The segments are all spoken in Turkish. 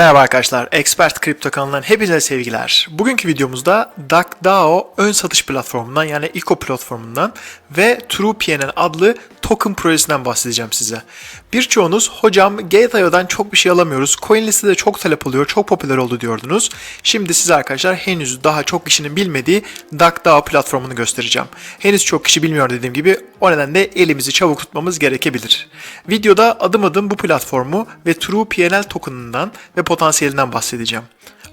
Merhaba arkadaşlar, Expert Kripto kanalından hepinize sevgiler. Bugünkü videomuzda DuckDAO ön satış platformundan yani ICO platformundan ve TruePNN adlı token projesinden bahsedeceğim size. Birçoğunuz hocam Gate.io'dan çok bir şey alamıyoruz, CoinList'te de çok talep oluyor, çok popüler oldu diyordunuz. Şimdi size arkadaşlar henüz daha çok kişinin bilmediği DuckDAO platformunu göstereceğim. Henüz çok kişi bilmiyor dediğim gibi o nedenle elimizi çabuk tutmamız gerekebilir. Videoda adım adım bu platformu ve TruePNL tokenından ve potansiyelinden bahsedeceğim.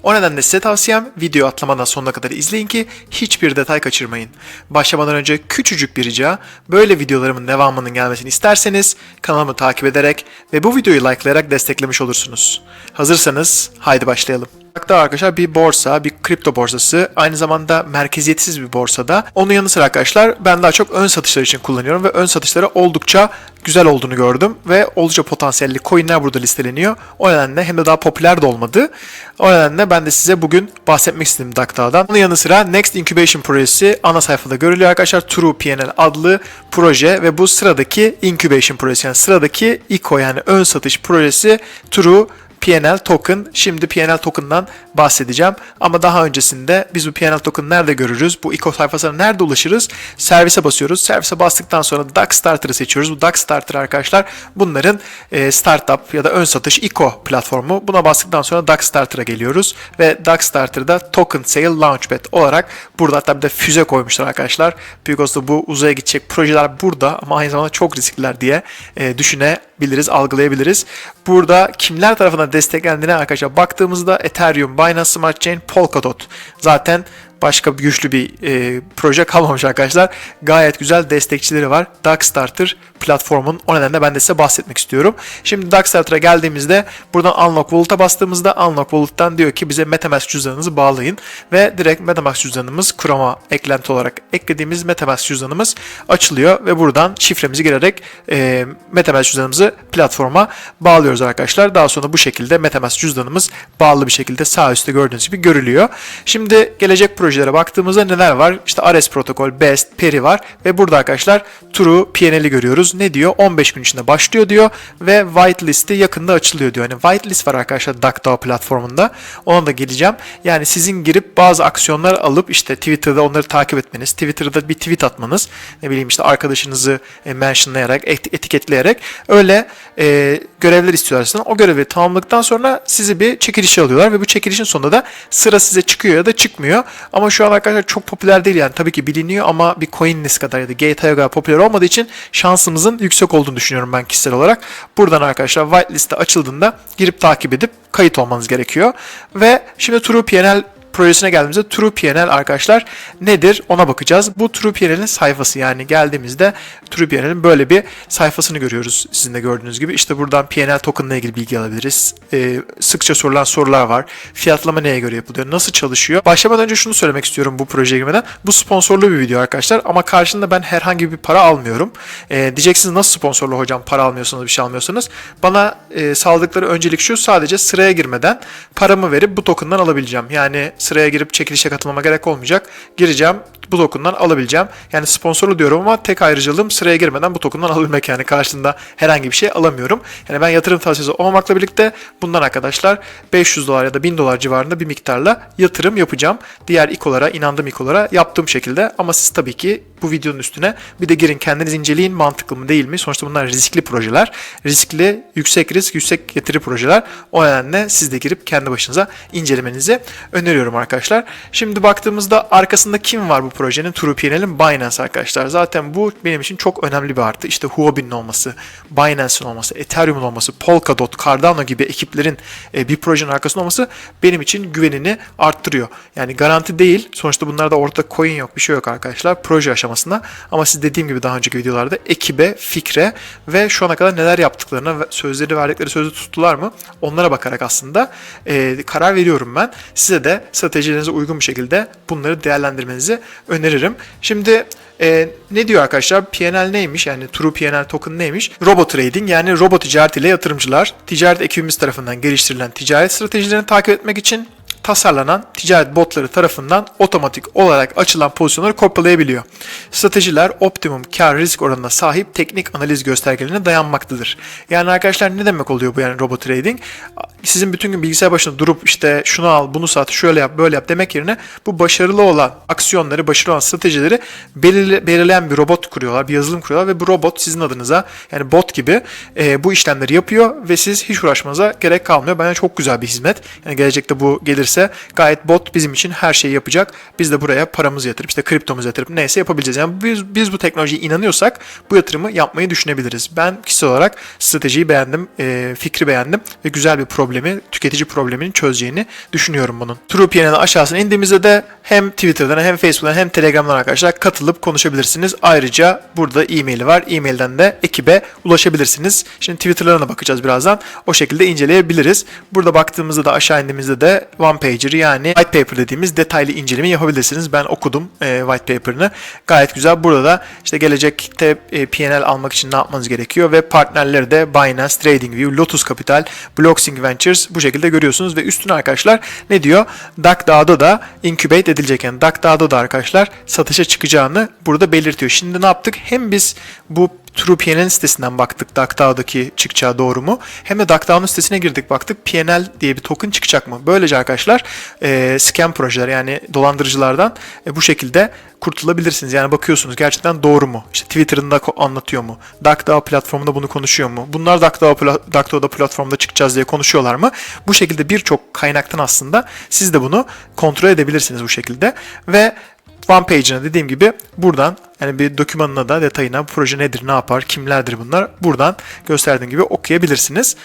O nedenle size tavsiyem video atlamadan sonuna kadar izleyin ki hiçbir detay kaçırmayın. Başlamadan önce küçücük bir rica, böyle videolarımın devamının gelmesini isterseniz kanalımı takip ederek ve bu videoyu likelayarak desteklemiş olursunuz. Hazırsanız haydi başlayalım. Hatta arkadaşlar bir borsa, bir kripto borsası, aynı zamanda merkeziyetsiz bir borsada. Onun yanı sıra arkadaşlar ben daha çok ön satışlar için kullanıyorum ve ön satışları oldukça güzel olduğunu gördüm ve oldukça potansiyelli coinler burada listeleniyor. O nedenle hem de daha popüler de olmadı. O nedenle ben de size bugün bahsetmek istedim DuckDAO'dan. Onun yanı sıra Next Incubation projesi ana sayfada görülüyor arkadaşlar. TruePNL adlı proje ve bu sıradaki Incubation projesi yani sıradaki ICO yani ön satış projesi True PNL token. Şimdi PNL token'dan bahsedeceğim. Ama daha öncesinde biz bu PNL token nerede görürüz? Bu ICO sayfasına nerede ulaşırız? Servise basıyoruz. Servise bastıktan sonra Duck Starter'ı seçiyoruz. Bu Duck Starter arkadaşlar bunların e, startup ya da ön satış ICO platformu. Buna bastıktan sonra Duck Starter'a geliyoruz. Ve Duck Starter'da Token Sale Launchpad olarak burada hatta bir de füze koymuşlar arkadaşlar. Büyük olasılıkla bu uzaya gidecek projeler burada ama aynı zamanda çok riskliler diye e, düşünebiliriz, algılayabiliriz. Burada kimler tarafından desteklendiğine arkadaşlar baktığımızda Ethereum, Binance Smart Chain, Polkadot zaten başka bir güçlü bir e, proje kalmamış arkadaşlar. Gayet güzel destekçileri var. Darkstarter platformun o nedenle ben de size bahsetmek istiyorum. Şimdi Darkstarter'a geldiğimizde buradan Unlock Wallet'a bastığımızda Unlock Wallet'tan diyor ki bize Metamask cüzdanınızı bağlayın ve direkt Metamask cüzdanımız Chrome'a eklenti olarak eklediğimiz Metamask cüzdanımız açılıyor ve buradan şifremizi girerek e, Metamask cüzdanımızı platforma bağlıyoruz arkadaşlar. Daha sonra bu şekilde Metamask cüzdanımız bağlı bir şekilde sağ üstte gördüğünüz gibi görülüyor. Şimdi gelecek projelere baktığımızda neler var? İşte RS protokol, BEST, Peri var ve burada arkadaşlar True PNL'i görüyoruz. Ne diyor? 15 gün içinde başlıyor diyor ve whitelist'i yakında açılıyor diyor. Yani whitelist var arkadaşlar DuckDAO platformunda. Ona da geleceğim. Yani sizin girip bazı aksiyonlar alıp işte Twitter'da onları takip etmeniz, Twitter'da bir tweet atmanız, ne bileyim işte arkadaşınızı e, mentionlayarak, et- etiketleyerek öyle e, görevler istiyorlar sizden. O görevi tamamladıktan sonra sizi bir çekilişe alıyorlar ve bu çekilişin sonunda da sıra size çıkıyor ya da çıkmıyor. Ama şu an arkadaşlar çok popüler değil yani. Tabii ki biliniyor ama bir CoinList kadar ya da Gate.io kadar popüler olmadığı için şansımızın yüksek olduğunu düşünüyorum ben kişisel olarak. Buradan arkadaşlar whitelist'e açıldığında girip takip edip kayıt olmanız gerekiyor. Ve şimdi TruePNL projesine geldiğimizde TruePNL arkadaşlar nedir ona bakacağız. Bu TruePNL'in sayfası yani geldiğimizde TruePNL'in böyle bir sayfasını görüyoruz sizin de gördüğünüz gibi. İşte buradan PNL token ile ilgili bilgi alabiliriz. Ee, sıkça sorulan sorular var. Fiyatlama neye göre yapılıyor? Nasıl çalışıyor? Başlamadan önce şunu söylemek istiyorum bu projeye girmeden. Bu sponsorlu bir video arkadaşlar ama karşında ben herhangi bir para almıyorum. Ee, diyeceksiniz nasıl sponsorlu hocam para almıyorsanız bir şey almıyorsanız. Bana e, sağladıkları öncelik şu sadece sıraya girmeden paramı verip bu token'dan alabileceğim. Yani sıraya girip çekilişe katılmama gerek olmayacak. Gireceğim bu token'dan alabileceğim. Yani sponsorlu diyorum ama tek ayrıcalığım sıraya girmeden bu token'dan alabilmek yani karşılığında herhangi bir şey alamıyorum. Yani ben yatırım tavsiyesi olmamakla birlikte bundan arkadaşlar 500 dolar ya da 1000 dolar civarında bir miktarla yatırım yapacağım. Diğer ikolara, inandığım ikolara yaptığım şekilde ama siz tabii ki bu videonun üstüne bir de girin kendiniz inceleyin mantıklı mı değil mi? Sonuçta bunlar riskli projeler. Riskli, yüksek risk, yüksek getiri projeler. O nedenle siz de girip kendi başınıza incelemenizi öneriyorum arkadaşlar. Şimdi baktığımızda arkasında kim var bu projenin? TruePNL'in Binance arkadaşlar. Zaten bu benim için çok önemli bir artı. İşte Huobi'nin olması, Binance'in olması, Ethereum'un olması, Polkadot, Cardano gibi ekiplerin e, bir projenin arkasında olması benim için güvenini arttırıyor. Yani garanti değil. Sonuçta bunlarda ortada coin yok, bir şey yok arkadaşlar. Proje aşamasında. Ama siz dediğim gibi daha önceki videolarda ekibe, fikre ve şu ana kadar neler yaptıklarına sözleri verdikleri sözü tuttular mı? Onlara bakarak aslında e, karar veriyorum ben. Size de stratejilerinize uygun bir şekilde bunları değerlendirmenizi öneririm. Şimdi e, ne diyor arkadaşlar? PNL neymiş? Yani True PNL token neymiş? Robot trading yani robot ticaret ile yatırımcılar ticaret ekibimiz tarafından geliştirilen ticaret stratejilerini takip etmek için tasarlanan ticaret botları tarafından otomatik olarak açılan pozisyonları kopyalayabiliyor. Stratejiler optimum kar risk oranına sahip teknik analiz göstergelerine dayanmaktadır. Yani arkadaşlar ne demek oluyor bu yani robot trading? Sizin bütün gün bilgisayar başında durup işte şunu al, bunu sat, şöyle yap, böyle yap demek yerine bu başarılı olan aksiyonları, başarılı olan stratejileri belirle, belirleyen bir robot kuruyorlar, bir yazılım kuruyorlar ve bu robot sizin adınıza yani bot gibi e, bu işlemleri yapıyor ve siz hiç uğraşmanıza gerek kalmıyor. Bence çok güzel bir hizmet. Yani gelecekte bu gelirse gayet bot bizim için her şeyi yapacak. Biz de buraya paramızı yatırıp işte kriptomuzu yatırıp neyse yapabileceğiz. Yani biz, biz bu teknolojiye inanıyorsak bu yatırımı yapmayı düşünebiliriz. Ben kişisel olarak stratejiyi beğendim, e, fikri beğendim ve güzel bir problemi, tüketici problemini çözeceğini düşünüyorum bunun. TruePN'in aşağısına indiğimizde de hem Twitter'dan hem Facebook'tan hem Telegram'dan arkadaşlar katılıp konuşabilirsiniz. Ayrıca burada e-maili var. E-mailden de ekibe ulaşabilirsiniz. Şimdi Twitter'larına bakacağız birazdan. O şekilde inceleyebiliriz. Burada baktığımızda da aşağı indiğimizde de one pager yani white paper dediğimiz detaylı inceleme yapabilirsiniz. Ben okudum e, white paper'ını. Gayet güzel. Burada da işte gelecekte e, PNL almak için ne yapmanız gerekiyor ve partnerleri de Binance, TradingView, Lotus Capital, Bloxing Ventures bu şekilde görüyorsunuz ve üstüne arkadaşlar ne diyor? DuckDAO'da da incubate edilecek yani DuckDAO'da da arkadaşlar satışa çıkacağını burada belirtiyor. Şimdi ne yaptık? Hem biz bu TruePNL sitesinden baktık DuckDAO'daki çıkacağı doğru mu? Hem de DuckDAO'nun sitesine girdik baktık PNL diye bir token çıkacak mı? Böylece arkadaşlar e, scam projeler yani dolandırıcılardan e, bu şekilde kurtulabilirsiniz. Yani bakıyorsunuz gerçekten doğru mu? İşte Twitter'ında ko- anlatıyor mu? DuckDAO platformunda bunu konuşuyor mu? Bunlar DuckDAO DuckDAO'da platformda çıkacağız diye konuşuyorlar mı? Bu şekilde birçok kaynaktan aslında siz de bunu kontrol edebilirsiniz bu şekilde ve One page'ine dediğim gibi buradan yani bir dokümanına da detayına bu proje nedir, ne yapar, kimlerdir bunlar buradan gösterdiğim gibi okuyabilirsiniz.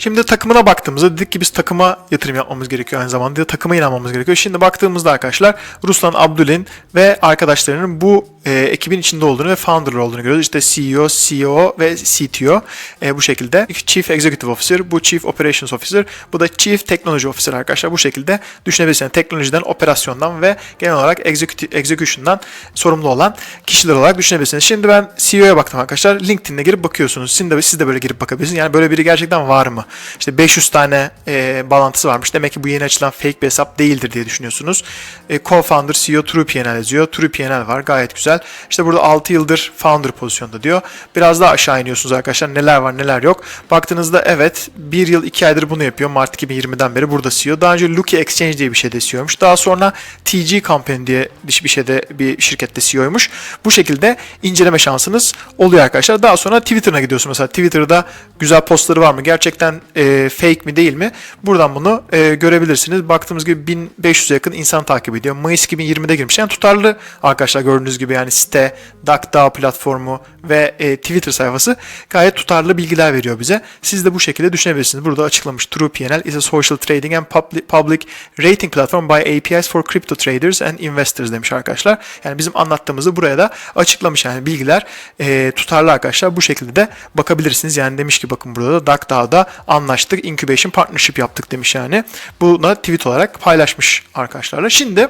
Şimdi takımına baktığımızda dedik ki biz takıma yatırım yapmamız gerekiyor aynı zamanda. Takıma inanmamız gerekiyor. Şimdi baktığımızda arkadaşlar Ruslan Abdülin ve arkadaşlarının bu e, ekibin içinde olduğunu ve founder olduğunu görüyoruz. İşte CEO, CEO ve CTO e, bu şekilde. Chief Executive Officer, bu Chief Operations Officer, bu da Chief Technology Officer arkadaşlar. Bu şekilde düşünebilirsiniz. Teknolojiden, operasyondan ve genel olarak execution'dan sorumlu olan kişiler olarak düşünebilirsiniz. Şimdi ben CEO'ya baktım arkadaşlar. LinkedIn'e girip bakıyorsunuz. Siz de, siz de böyle girip bakabilirsiniz. Yani böyle biri gerçekten var mı? İşte 500 tane e, bağlantısı varmış. Demek ki bu yeni açılan fake bir hesap değildir diye düşünüyorsunuz. E, Co-founder CEO TruePNL yazıyor. TruePNL var. Gayet güzel. İşte burada 6 yıldır founder pozisyonda diyor. Biraz daha aşağı iniyorsunuz arkadaşlar. Neler var neler yok. Baktığınızda evet 1 yıl 2 aydır bunu yapıyor. Mart 2020'den beri burada CEO. Daha önce Lucky Exchange diye bir şeyde CEO'ymuş. Daha sonra TG Company diye bir şeyde bir şirkette CEO'ymuş. Bu şekilde inceleme şansınız oluyor arkadaşlar. Daha sonra Twitter'ına gidiyorsun mesela. Twitter'da güzel postları var mı? Gerçekten e, fake mi değil mi? Buradan bunu e, görebilirsiniz. Baktığımız gibi 1500'e yakın insan takip ediyor. Mayıs 2020'de girmiş. Yani tutarlı arkadaşlar gördüğünüz gibi yani site, DuckDAO platformu ve e, Twitter sayfası gayet tutarlı bilgiler veriyor bize. Siz de bu şekilde düşünebilirsiniz. Burada açıklamış TruePNL is a social trading and public, rating platform by APIs for crypto traders and investors demiş arkadaşlar. Yani bizim anlattığımızı buraya da açıklamış yani bilgiler e, tutarlı arkadaşlar. Bu şekilde de bakabilirsiniz. Yani demiş ki bakın burada da DuckDAO'da anlaştık. Incubation partnership yaptık demiş yani. Buna tweet olarak paylaşmış arkadaşlarla. Şimdi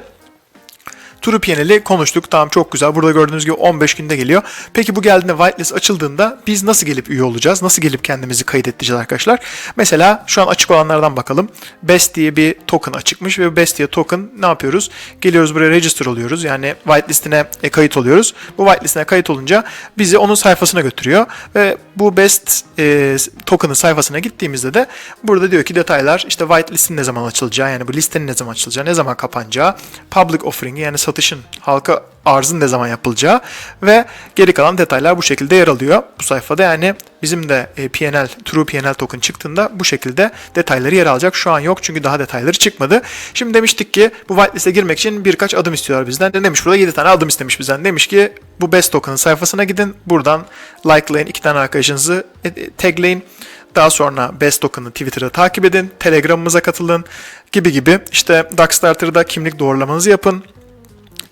TruePNL'i konuştuk. Tamam çok güzel. Burada gördüğünüz gibi 15 günde geliyor. Peki bu geldiğinde whitelist açıldığında biz nasıl gelip üye olacağız? Nasıl gelip kendimizi kaydedeceğiz arkadaşlar? Mesela şu an açık olanlardan bakalım. Best diye bir token açıkmış ve Best diye token ne yapıyoruz? Geliyoruz buraya register oluyoruz. Yani whitelist'ine e, kayıt oluyoruz. Bu whitelist'ine kayıt olunca bizi onun sayfasına götürüyor ve bu Best e, token'ın sayfasına gittiğimizde de burada diyor ki detaylar işte whitelist'in ne zaman açılacağı yani bu listenin ne zaman açılacağı, ne zaman kapanacağı, public offering yani satışın halka arzın ne zaman yapılacağı ve geri kalan detaylar bu şekilde yer alıyor bu sayfada. Yani bizim de e, PNL, True PNL token çıktığında bu şekilde detayları yer alacak. Şu an yok çünkü daha detayları çıkmadı. Şimdi demiştik ki bu whitelist'e girmek için birkaç adım istiyorlar bizden. Demiş burada 7 tane adım istemiş bizden. Demiş ki bu best token'ın sayfasına gidin. Buradan likelayın, iki tane arkadaşınızı e, tagleyin. Daha sonra Best Token'ı Twitter'da takip edin. Telegram'ımıza katılın gibi gibi. İşte Darkstarter'da kimlik doğrulamanızı yapın.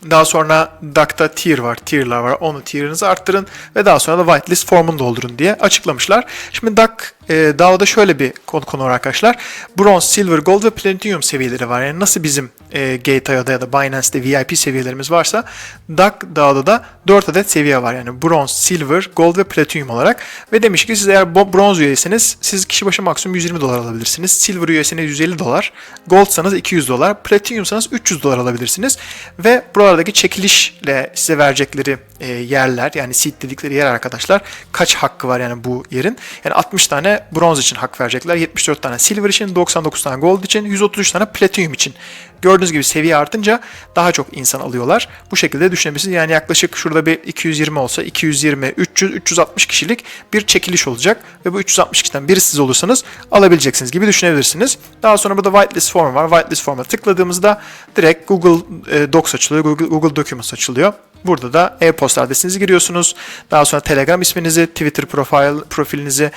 Daha sonra DAC'ta tier var, tier'lar var. Onu tier'ınızı arttırın ve daha sonra da whitelist formunu doldurun diye açıklamışlar. Şimdi DAC e, DAO'da şöyle bir konu, konu var arkadaşlar. Bronze, Silver, Gold ve Platinum seviyeleri var. Yani nasıl bizim e, Gatea'da ya da Binance'de VIP seviyelerimiz varsa DAC DAO'da da 4 adet seviye var. Yani Bronze, Silver, Gold ve Platinum olarak. Ve demiş ki siz eğer Bronze üyeyseniz siz kişi başı maksimum 120 dolar alabilirsiniz. Silver üyeseniz 150 dolar. Goldsanız 200 dolar. Platinumsanız 300 dolar alabilirsiniz. Ve buralardaki çekilişle size verecekleri e, yerler yani seed dedikleri yer arkadaşlar kaç hakkı var yani bu yerin. Yani 60 tane bronz için hak verecekler. 74 tane silver için, 99 tane gold için, 133 tane platinum için. Gördüğünüz gibi seviye artınca daha çok insan alıyorlar. Bu şekilde düşünebilirsiniz. Yani yaklaşık şurada bir 220 olsa 220, 300, 360 kişilik bir çekiliş olacak. Ve bu 360 kişiden biri siz olursanız alabileceksiniz gibi düşünebilirsiniz. Daha sonra burada whitelist form var. Whitelist form'a tıkladığımızda direkt Google e, Docs açılıyor. Google, Google Documents açılıyor. Burada da e-posta adresinizi giriyorsunuz. Daha sonra Telegram isminizi, Twitter profil, profilinizi,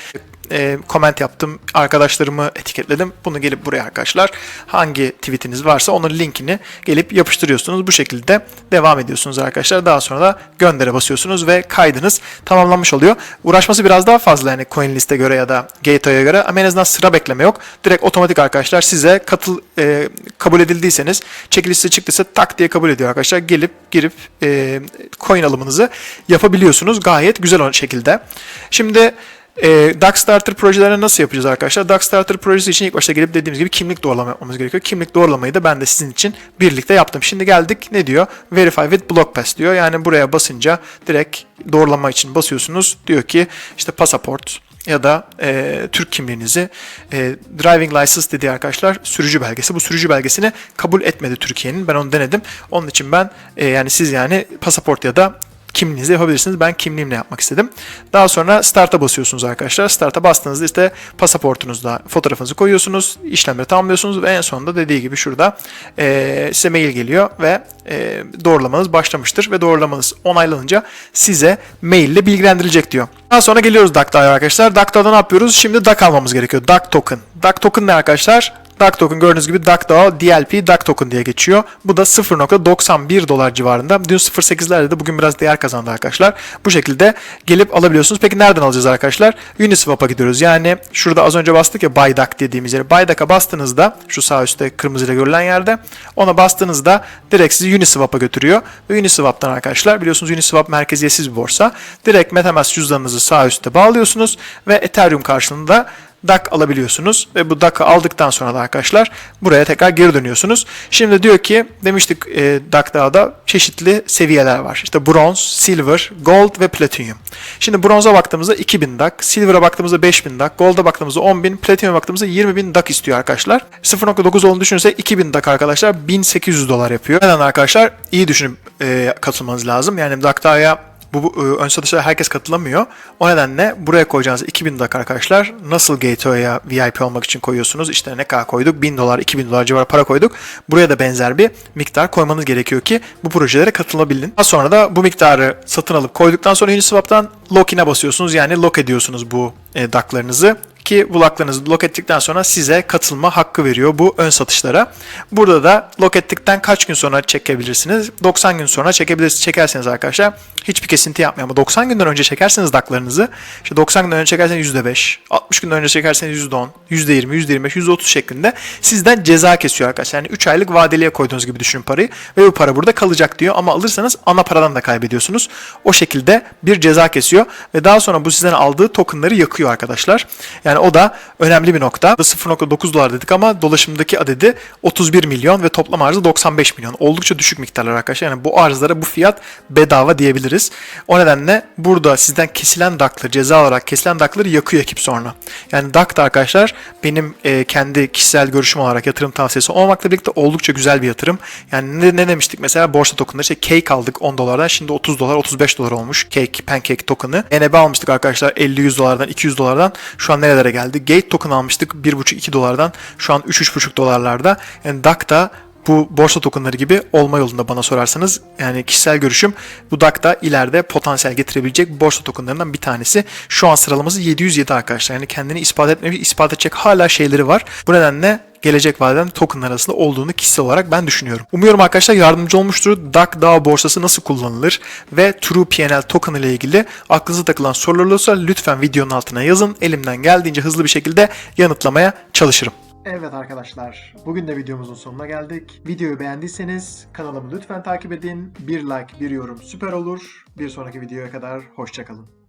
e, comment yaptım. Arkadaşlarımı etiketledim. Bunu gelip buraya arkadaşlar hangi tweetiniz varsa onun linkini gelip yapıştırıyorsunuz. Bu şekilde devam ediyorsunuz arkadaşlar. Daha sonra da göndere basıyorsunuz ve kaydınız tamamlanmış oluyor. Uğraşması biraz daha fazla yani CoinList'e göre ya da Gateway'e göre ama en azından sıra bekleme yok. Direkt otomatik arkadaşlar size katıl e, kabul edildiyseniz çekilişte çıktıysa tak diye kabul ediyor arkadaşlar. Gelip girip e, coin alımınızı yapabiliyorsunuz gayet güzel şekilde. Şimdi e, Darkstarter projelerini nasıl yapacağız arkadaşlar? Darkstarter projesi için ilk başta gelip dediğimiz gibi kimlik doğrulama yapmamız gerekiyor. Kimlik doğrulamayı da ben de sizin için birlikte yaptım. Şimdi geldik ne diyor? Verify with BlockPass diyor. Yani buraya basınca direkt doğrulama için basıyorsunuz. Diyor ki işte pasaport ya da e, Türk kimliğinizi e, driving license dediği arkadaşlar sürücü belgesi. Bu sürücü belgesini kabul etmedi Türkiye'nin. Ben onu denedim. Onun için ben e, yani siz yani pasaport ya da kimliğinizle yapabilirsiniz. Ben kimliğimle yapmak istedim. Daha sonra start'a basıyorsunuz arkadaşlar. Start'a bastığınızda işte pasaportunuzda fotoğrafınızı koyuyorsunuz. işlemleri tamamlıyorsunuz ve en sonunda dediği gibi şurada e, size mail geliyor ve e, doğrulamanız başlamıştır ve doğrulamanız onaylanınca size mail ile bilgilendirilecek diyor. Daha sonra geliyoruz DAC'da arkadaşlar. DAC'da ne yapıyoruz? Şimdi DAC almamız gerekiyor. DAC token. DAC token ne arkadaşlar? DAC token gördüğünüz gibi DAC DLP DAC token diye geçiyor. Bu da 0.91 dolar civarında. Dün 0.8'lerde de bugün biraz değer kazandı arkadaşlar. Bu şekilde gelip alabiliyorsunuz. Peki nereden alacağız arkadaşlar? Uniswap'a gidiyoruz. Yani şurada az önce bastık ya Buy DAC dediğimiz yere. Buy DAC'a bastığınızda şu sağ üstte kırmızıyla görülen yerde ona bastığınızda direkt sizi Uniswap'a götürüyor. Ve Uniswap'tan arkadaşlar biliyorsunuz Uniswap merkeziyetsiz bir borsa. Direkt MetaMask cüzdanınızı sağ üstte bağlıyorsunuz ve Ethereum karşılığında DAC alabiliyorsunuz ve bu DAC'ı aldıktan sonra da arkadaşlar buraya tekrar geri dönüyorsunuz. Şimdi diyor ki demiştik e, DAC'da çeşitli seviyeler var. İşte bronz, silver, gold ve platinum. Şimdi bronza baktığımızda 2000 DAC, silver'a baktığımızda 5000 DAC, gold'a baktığımızda 10000, platinum'a baktığımızda 20000 DAC istiyor arkadaşlar. 0.9 olduğunu düşünürsek 2000 DAC arkadaşlar 1800 dolar yapıyor. Neden arkadaşlar iyi düşünüp e, katılmanız lazım. Yani DAC'da'ya bu, bu ön satışlara herkes katılamıyor. O nedenle buraya koyacağınız 2000 dolar arkadaşlar nasıl Gateway'a VIP olmak için koyuyorsunuz? İşte ne kadar koyduk? 1000 dolar, 2000 dolar civarı para koyduk. Buraya da benzer bir miktar koymanız gerekiyor ki bu projelere katılabilin. Daha sonra da bu miktarı satın alıp koyduktan sonra Uniswap'tan lock-in'e basıyorsunuz. Yani lock ediyorsunuz bu e, DAC'larınızı ki bu locklarınızı lock ettikten sonra size katılma hakkı veriyor bu ön satışlara. Burada da lock ettikten kaç gün sonra çekebilirsiniz? 90 gün sonra çekebilirsiniz. Çekerseniz arkadaşlar hiçbir kesinti yapmıyor ama 90 günden önce çekerseniz DAC'larınızı işte 90 günden önce çekerseniz %5, 60 günden önce çekerseniz %10, %20, %25, %30 şeklinde sizden ceza kesiyor arkadaşlar. Yani 3 aylık vadeliye koyduğunuz gibi düşünün parayı ve bu para burada kalacak diyor ama alırsanız ana paradan da kaybediyorsunuz. O şekilde bir ceza kesiyor ve daha sonra bu sizden aldığı tokenları yakıyor arkadaşlar. Yani o da önemli bir nokta. 0.9 dolar dedik ama dolaşımdaki adedi 31 milyon ve toplam arzı 95 milyon. Oldukça düşük miktarlar arkadaşlar. Yani bu arzlara bu fiyat bedava diyebiliriz. O nedenle burada sizden kesilen DAC'ları ceza olarak kesilen DAC'ları yakıyor ekip sonra. Yani DAC da arkadaşlar benim e, kendi kişisel görüşüm olarak yatırım tavsiyesi olmakla birlikte oldukça güzel bir yatırım. Yani ne, ne demiştik mesela borsa tokenları işte Cake aldık 10 dolardan şimdi 30 dolar 35 dolar olmuş Cake Pancake token'ı. NB almıştık arkadaşlar 50-100 dolardan 200 dolardan şu an nerelere geldi. Gate token almıştık 1.5-2 dolardan şu an 3-3.5 dolarlarda. Yani DAC da bu borsa tokenları gibi olma yolunda bana sorarsanız yani kişisel görüşüm bu DAC da ileride potansiyel getirebilecek borsa tokenlarından bir tanesi. Şu an sıralaması 707 arkadaşlar. Yani kendini ispat etmeyi ispat edecek hala şeyleri var. Bu nedenle gelecek vadeden token arasında olduğunu kişisel olarak ben düşünüyorum. Umuyorum arkadaşlar yardımcı olmuştur. DAC DAO borsası nasıl kullanılır ve True PNL token ile ilgili aklınıza takılan sorular olursa lütfen videonun altına yazın. Elimden geldiğince hızlı bir şekilde yanıtlamaya çalışırım. Evet arkadaşlar, bugün de videomuzun sonuna geldik. Videoyu beğendiyseniz kanalımı lütfen takip edin. Bir like, bir yorum süper olur. Bir sonraki videoya kadar hoşçakalın.